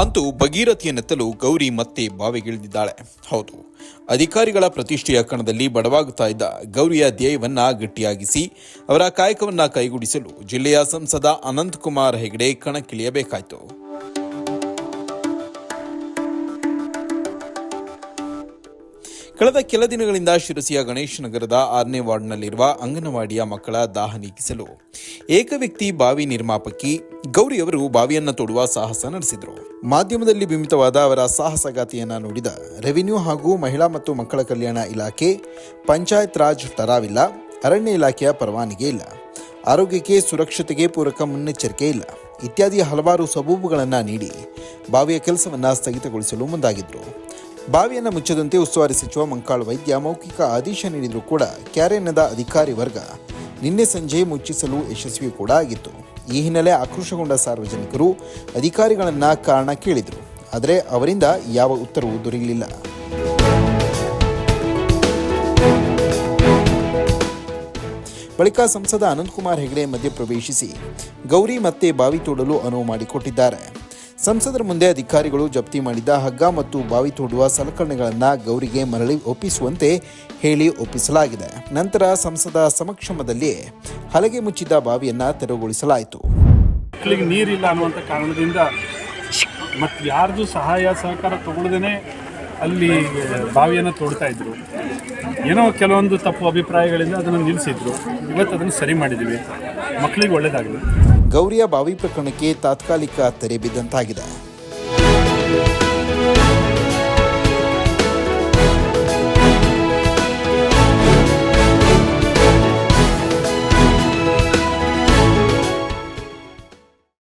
ಅಂತೂ ಭಗೀರಥಿಯನ್ನೆತ್ತಲು ಗೌರಿ ಮತ್ತೆ ಬಾವಿಗಿಳಿದಿದ್ದಾಳೆ. ಹೌದು, ಅಧಿಕಾರಿಗಳ ಪ್ರತಿಷ್ಠೆಯ ಕಣದಲ್ಲಿ ಬಡವಾಗುತ್ತಾ ಇದ್ದ ಗೌರಿಯ ಧ್ಯೇಯವನ್ನ ಗಟ್ಟಿಯಾಗಿಸಿ ಅವರ ಕಾಯಕವನ್ನ ಕೈಗೂಡಿಸಲು ಜಿಲ್ಲೆಯ ಸಂಸದ ಅನಂತಕುಮಾರ್ ಹೆಗಡೆ ಕಣಕ್ಕಿಳಿಯಬೇಕಾಯಿತು. ಕಳೆದ ಕೆಲ ದಿನಗಳಿಂದ ಶಿರಸಿಯ ಗಣೇಶ್ ನಗರದ ಆರನೇ ವಾರ್ಡ್ನಲ್ಲಿರುವ ಅಂಗನವಾಡಿಯ ಮಕ್ಕಳ ದಾಹ ನೀಗಿಸಲು ಏಕವ್ಯಕ್ತಿ ಬಾವಿ ನಿರ್ಮಾಪಕಿ ಗೌರಿಯವರು ಬಾವಿಯನ್ನು ತೋಡುವ ಸಾಹಸ ನಡೆಸಿದರು. ಮಾಧ್ಯಮದಲ್ಲಿ ಬಿಂಬಿತವಾದ ಅವರ ಸಾಹಸಗಾತಿಯನ್ನು ನೋಡಿದ ರೆವಿನ್ಯೂ ಹಾಗೂ ಮಹಿಳಾ ಮತ್ತು ಮಕ್ಕಳ ಕಲ್ಯಾಣ ಇಲಾಖೆ, ಪಂಚಾಯತ್ ರಾಜ್ ತರಾವಿಲ್ಲ, ಅರಣ್ಯ ಇಲಾಖೆಯ ಪರವಾನಗಿ ಇಲ್ಲ, ಆರೋಗ್ಯಕ್ಕೆ ಸುರಕ್ಷತೆಗೆ ಪೂರಕ ಮುನ್ನೆಚ್ಚರಿಕೆ ಇಲ್ಲ, ಇತ್ಯಾದಿ ಹಲವಾರು ಸಬೂಬುಗಳನ್ನು ನೀಡಿ ಬಾವಿಯ ಕೆಲಸವನ್ನು ಸ್ಥಗಿತಗೊಳಿಸಲು ಮುಂದಾಗಿದ್ರು. ಬಾವಿಯನ್ನು ಮುಚ್ಚದಂತೆ ಉಸ್ತುವಾರಿ ಸಚಿವ ಮಂಕಾಳ್ ವೈದ್ಯ ಮೌಖಿಕ ಆದೇಶ ನೀಡಿದರೂ ಕೂಡ ಕ್ಯಾರೆನ್ನದ ಅಧಿಕಾರಿ ವರ್ಗ ನಿನ್ನೆ ಸಂಜೆ ಮುಚ್ಚಿಸಲು ಯಶಸ್ವಿ ಕೂಡ ಆಗಿತ್ತು. ಈ ಹಿನ್ನೆಲೆ ಆಕ್ರೋಶಗೊಂಡ ಸಾರ್ವಜನಿಕರು ಅಧಿಕಾರಿಗಳನ್ನು ಕಾರಣ ಕೇಳಿದರು. ಆದರೆ ಅವರಿಂದ ಯಾವ ಉತ್ತರವೂ ದೊರೆಯಲಿಲ್ಲ. ಬಳಿಕ ಸಂಸದ ಅನಂತಕುಮಾರ್ ಹೆಗಡೆ ಮಧ್ಯಪ್ರವೇಶಿಸಿ ಗೌರಿ ಮತ್ತೆ ಬಾವಿ ತೋಡಲು ಅನುವು ಮಾಡಿಕೊಟ್ಟಿದ್ದಾರೆ. ಸಂಸದರ ಮುಂದೆ ಅಧಿಕಾರಿಗಳು ಜಪ್ತಿ ಮಾಡಿದ್ದ ಹಗ್ಗ ಮತ್ತು ಬಾವಿ ತೋಡುವ ಸಲಕರಣೆಗಳನ್ನು ಗೌರಿಗೆ ಮರಳಿ ಒಪ್ಪಿಸುವಂತೆ ಹೇಳಿ ಒಪ್ಪಿಸಲಾಗಿದೆ. ನಂತರ ಸಂಸದ ಸಮಕ್ಷಮದಲ್ಲಿ ಹಲಗೆ ಮುಚ್ಚಿದ್ದ ಬಾವಿಯನ್ನು ತೆರವುಗೊಳಿಸಲಾಯಿತು. ಮಕ್ಕಳಿಗೆ ನೀರಿಲ್ಲ ಅನ್ನುವಂಥ ಕಾರಣದಿಂದ ಮತ್ತು ಯಾರ್ದು ಸಹಾಯ ಸಹಕಾರ ತಗೊಳ್ದೇ ಅಲ್ಲಿ ಬಾವಿಯನ್ನು ತೋಡ್ತಾ ಇದ್ರು. ಏನೋ ಕೆಲವೊಂದು ತಪ್ಪು ಅಭಿಪ್ರಾಯಗಳಿಂದ ಅದನ್ನು ನಿಲ್ಲಿಸಿದ್ರು ಇವತ್ತು ಅದನ್ನು ಸರಿ ಮಾಡಿದ್ದೀವಿ ಮಕ್ಕಳಿಗೆ ಒಳ್ಳೆಯದಾಗಲಿ ಗೌರಿಯ ಬಾವಿ ಪ್ರಕರಣಕ್ಕೆ ತಾತ್ಕಾಲಿಕ ತೆರೆ ಬಿದ್ದಂತಾಗಿದೆ.